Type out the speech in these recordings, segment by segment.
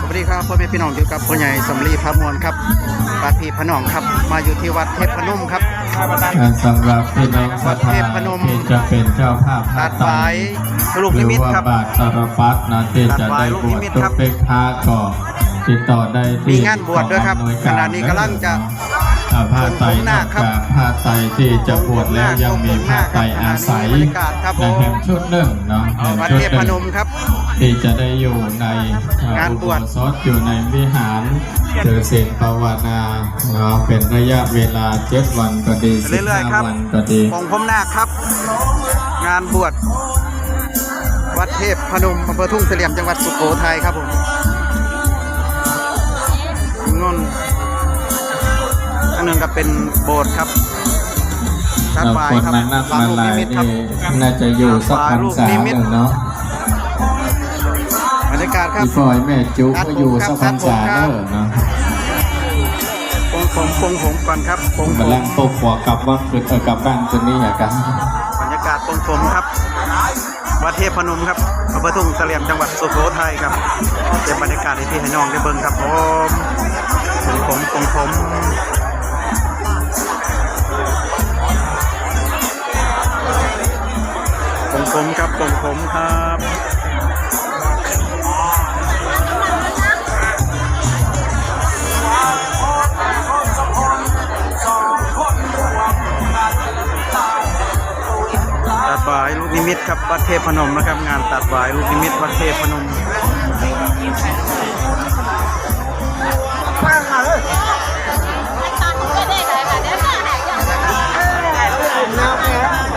สวัสดีครับพ่อแม่พี่น้องอยู่กับพ่อใหญ่สำลีพระมวลครับปาพีพระนองครับ มาอยู่ที่วัดเทพพนมครับสำหรับพี่น้องศรัทธาวัดเทพพนมที่จะเป็นเจ้าภาพตัดไว้ลูกหนิรือมิตว่าครับบาทตรปัตนะที่จะได้บวชตุกเป็กพาก็ติดต่อได้ที่มีงานบวชด้วยครับกองอำนวขณะนี้กำลังจะอ่า ผ้าไตรผมหนน้าอกครับจากผ้าไตรที่จะบวชแล้วยังมีผ้าไตรอาศัยบรรยากาศครับผมในแห่งชุดหนึ่งเนาะแห่งวัดชุดเทพหพนนึ่งมครับ ที่จะได้อยู่ในอ่งานบวชอุโสถอยู่ในวิหารถือศีลภาวนาเนาะเป็นระยะเวลาเจ็ดวันก็ดีสิบเรื่อยๆคห้ารับวันก็ดีปองพรมนาคครับ งานบวชวัดเทพพนมอำเภอทุ่งเสลี่ยมจังหวัดสุโขทัยครับผม เป็นโบสถ์ครับด้านเราฝ่ายคนครับนั้นนักลานมาลูกลานิยมิตครับนี่น่าจะอยู่สักพรรษาหนึ่งเนาะบรรยากาศครับพี่ฟอยแม่จุ๊กก็อยู่สักพรรษาเนอะเนาะปงผมปงผมก่อนครับปงผมามแรงตกหัวกลับว่าคืนเออกลับบ้านคืนนี้อย่ากันบรรยากาศปงผมครับวัดเทพพนมครับอำเภอทุ่งเสลี่ยมจังหวัดสุโขทัยครับเก็บบรรยากาศให้พี่ให้น้องได้เบิ่งครับผมปงผมปงผม ผมครับผมผมครับตัดวายลูกนิมิตครับวัดเทพพนมนะครับ งานตัดวายลูกนิมิตวัดเทพพนม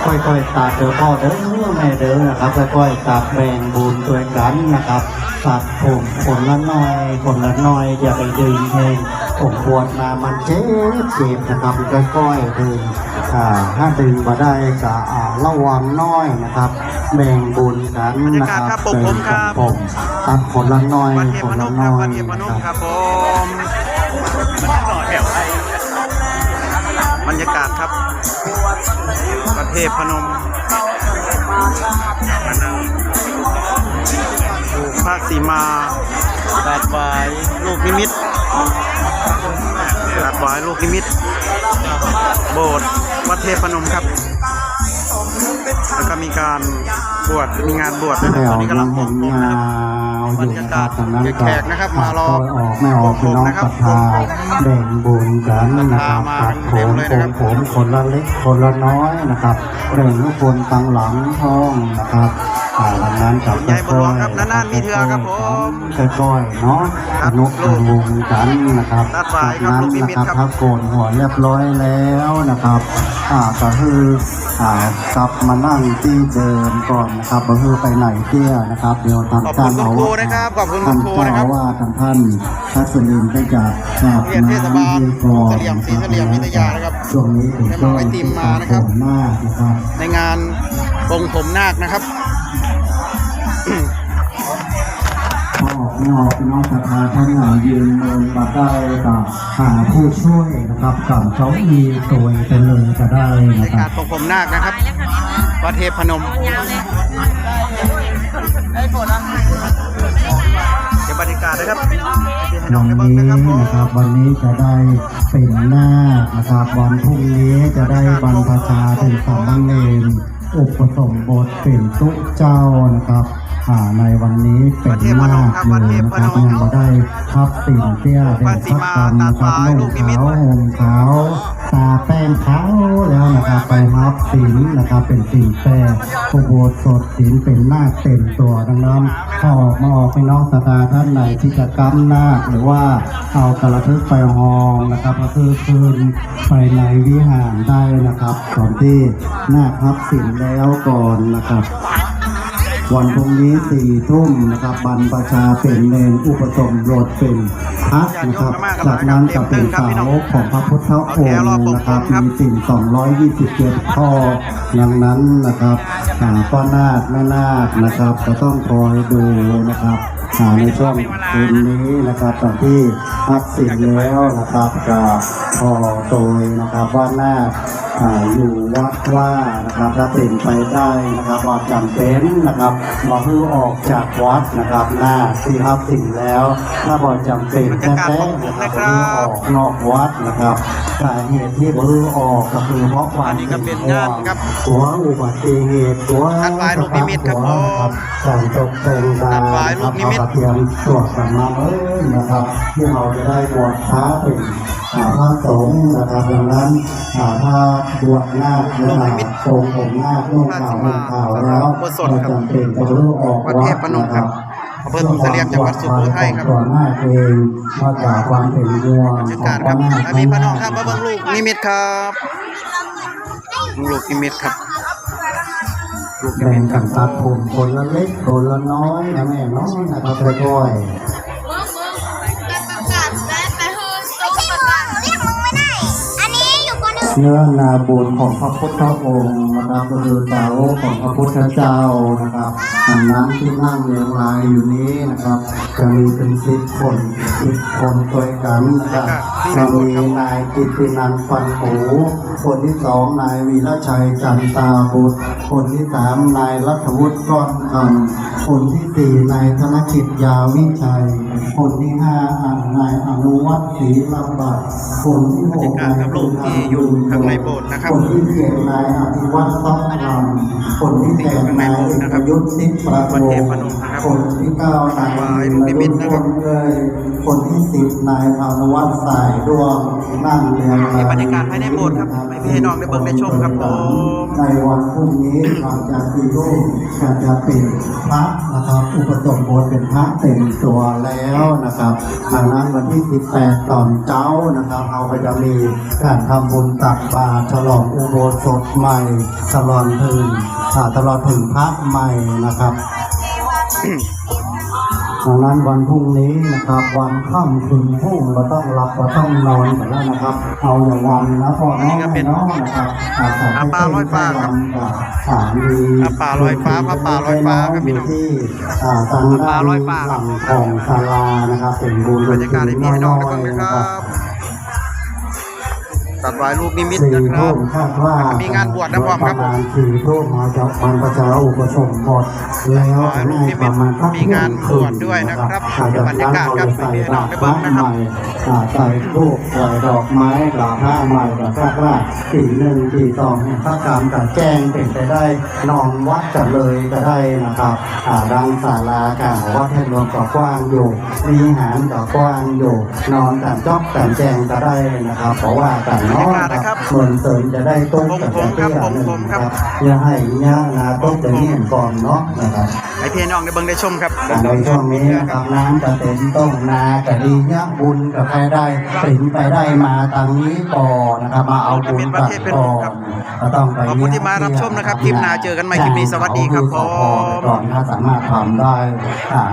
ค่อยๆตัดเด้อพ่อเด้อแม่เด้อนะครับค่อยๆตัดแบ่งบุญตัวกันนะครับตัดผมคนละหน้อยคนละหน้อยอย่าไปดึงเองผมปวดมามันเจ็บเจ็บนะครับค่อยๆดึงอ่าถ้าดึงมาได้ก็อ่าระวังน้อยนะครับ แบ่งบุญกันนะครับบรรยากาศครับผมแบ่งผมตัดคนละน้อยวัดเทคพนพนละมคน้รับอยวัดเทพพนนะมครับครับผมบรรยากาศครับวัด เทพพนมดูภาคสีมาตัดหวายลูกนิมิตตัดหวายลูกนิมิต โบสถ์วัดเทพพนมครับ แล้วก็มีการ บวชมีงานบวชด้วยแถนะตวอนนี้กำลัยังงปเห็งนผมยานะครับวอยู่นะครับทางนั้นก็แขกนะครับมารอออกไม่ออกพี่น้องศรัทธาแบ่งบุญกันนะครับมาตัดผเต็มมเลยผนะครับมผมคนละเล็กคนละน้อยนะครับแบ่งทุกคนตังหลังห้องนะครับ อ่าดังนั้นกับยายบุญหลวครับนานๆมีเทื่อครับผมค่อยๆเนาะนุอนุวงกันนะครับจากนั้นนะครับครับถ้าโกนหัวเรียบร้อยแล้วนะครับอ่าก็คืออ่ากลับมานั่งที่เดิมก่อนนะครับก็คือไปไหนเตี้ยนะครับ เดี๋ยวทางขอบคุณท่านเอาท่านเจ้านะครับอาว่าสทางท่านทัศนินได้จากอาบเรียนเทศบาลน้ำก่อนเสลี่ยมศรีเสลี่ยมวิทยานะครับช่วงนี้เป็ได้มาไอติมมานะครับในงานปงผมนาคนะครับ ออกไม่ออกพี่น้องศรัทธาท่านหายืนเดินมาได้กับหาผู้ช่วยนะครับกับเก้าอี้ตัวไปเลยก็ได้ในนะคการัรบปงผมนาคนะครับวัดเทพพนมเดี๋ยวบรรยากาศนะครับให้พี่ให้น้องวันได้เบิ่งนี้นะครับผมนะครับวันนี้จะได้เป็นหน้านะครับวันพรุ่งนี้จะได้บรรพชาเป็นสามเณรอุปสมบทเป็นตุเจ้านะครับ อ่าในวันนี้เป็นหน้าเลยนะครับยังได้ทับสิ่งเตี้ยเป็นพักกรรมนะครับนุ่งขาวห่มขาวตาแป้งขาวแล้วนะครับไปทับศีลนะครับเป็นศีลแป้งอุโบสถศีลเป็นหน้าเต็มตัวดังนั้นถ้าออกมาออกไปนอกสตาท่านไหนที่จะกำหน้าหรือว่าเอากระทึกไปหองนะครับก็คือคืนไปในวิหารได้นะครับก่อนที่หน้าคทับศีลแล้วก่อนนะครับ วันพรุ่งนี้สี่ทุ่มนะครับบรรพชาเป็นเนนอุปสมบทเป็นพักนะครับ จากนั้นจะเป็นสาวกของพระพุทธองค์นะครับมีสิ่ง227ข้ออย่างนั้นนะครับอ่าพ่อนาคแม่นาคนะครับ ก็ต้องคอยดูนะครับอ่าในช่วงคืนนี้นะครับตอนที่พักสิ่งแล้วนะครับก็พอโดยนะครับว่านาค อ่าอยู่วัดว่านะครับถ้าเป็นไปได้นะครับว่าจำเป็นนะครับมาฮือออกจากวัดนะครับหน้าที่รับสิ่งแล้ว ถ้าบอจำเป็นแท้ๆนะครับฮือออกนอกวัดนะครับสาเหตุที่ฮือออกก็คือเพราะความอันนี้ก็เป็นงานครับตัวอุบัติเหตุตัวการไหว้ลูกนิมิตครับผมการตกแต่งตาการไหว้ลูกนิมิตเอากระเทียมตรวจกันมาเอ้ยนะครับที่เราจะได้บวชพระเป็นอ่า พระสงฆ์นะครับดังนั้นอ่าถ้าบวชนาคนะครับโกงผมนาคนุ่งขาวนุ่งขาวแล้วเราจำเป็นต้องรู้ออกวัดวัเทดพพนมนะคครัรับบอำเภอทุ่งเสลี่ยมจังหวัดสุโขทัยครับตัวนาคเองมาจากความเป็นวัวบรรยากาศครับถ้ามีพี่น้องครับมาเบิ่งลูกนิมิตครับลูกนิมิตครับลูกนิแบ่มิงตคกัรับนตัดผมคนละเล็กคนละน้อยนะแม่น้อยนะครับค่อยๆ เนื้อนาบุญของพระพุทธองค์นะครับก็คือสาวกของพระพุทธเจ้านะครับอันนั้นที่นั่งเรียงรายอยู่นี้นะครับ จะมีเป็นสิบคนสิบคนตัวกันนะครับจะมีนายกิตินันท์ฟันหูคนที่สองนายวีระชัยจันตาบุตร คนที่สามนายรัฐวุฒิก้อนคำคนที่สี่นายธนกิจยาวิชัย คนที่ห้าอ่านายอนุวัฒน์ศรีลำบัดคนที่หกบรรยกาศครับลูกที่อยู่ข้างในโบสถ์นะครับคนที่เจ็ดนายอภิวัตรทรัพย์นำคนที่แปดนายเอกยุทธ์สิทธิประโคนคนที่เก้านายนรุพลเลยคนที่สิบนายพานุวัฒน์สายดวงนั่งเรียงนี่บรรยากาศภายในโบสถ์ครับให้พี่ให้น้องได้เบิ่งได้ชมครับผมในวันพรุ่งนี้หลังจากที่ลูกจะจะเป็นพระนะครับอุปสมบทเป็นพระเต็มตัวแล้วนะครับดังนั้นวันที่ 18 ตอนเจ้านะครับ เราก็จะมีการทำบุญตักบาตรฉลองอุโบสถใหม่ตลอดถึงอ่าตลอดถึงพระใหม่นะครับดังนั้นวันพรุ่งนี้นะครับ วันค่ำคืนพุ่งเราต้องหลับเราต้องนอนกันแล้วนะครับ เอาอย่างวันนะพ่อน้องแม่น้องนะครับอาสาอาปลาลอยฟ้าครับสามีอาปลาลอยฟ้าพระป่าลอยฟ้าครับพี่น้องที่อ่าทางอาปลาด้านลอยฟ้าหลังของศาลานะครับเป็นบุญบรรยากาศให้พี่ให้น้องได้เบิ่งนะครับ ตัดไว้ลูกนิมิตสี่นะครัทุ่บมคาดว่ามีงานบวชนะพ่อครับประมาณสี่ทุ่มมาจากวันประชาอุปสมบทแล้วน่าจะประมาณสักมีงานบวชด้วยนะครับอาจจะบรรยากาศครับใส่พี่น้ดอองกได้ไม้เบิ่งนะครับใหม่อ่าใส่ทูบใส่ดอกไม้กราบผ้าใหม่กับคาดว่าตีหนึ่งตีสองเนี่ยถ้าการกับแจ้งเป็นไปได้นอนวัดกันเลยก็ได้นะครับอ่าดังศาลากลางวัดแท่นรวมก็กว้างอยู่วิหารก็กว้างอยู่ นอนกันจอกกันแจ้งก็ได้นะครับ เพราะว่ากันนอนครับเหมือนเสริมจะได้ต้นกับจะเตี้ยหนึ่งนะครับอย่าให้ยานาต้นจะเนียนก่อนเนาะนะครับให้พี่ให้น้องได้เบิ่งได้ชมครับในช่วงนี้นะครับน้ำจะเต็มต้นนากะดียะบุญกับใครได้ปรินไปได้มาทางนี้ก่อนนะครับมาเอาบุญตัดก่อนก็ต้องไปขอบคุณที่มารับชมนะครับคลิปหน้าเจอกันใหม่คลิปนี้สวัสดีครับผมขอพรก่อนถ้าสามารถทำได้อ่า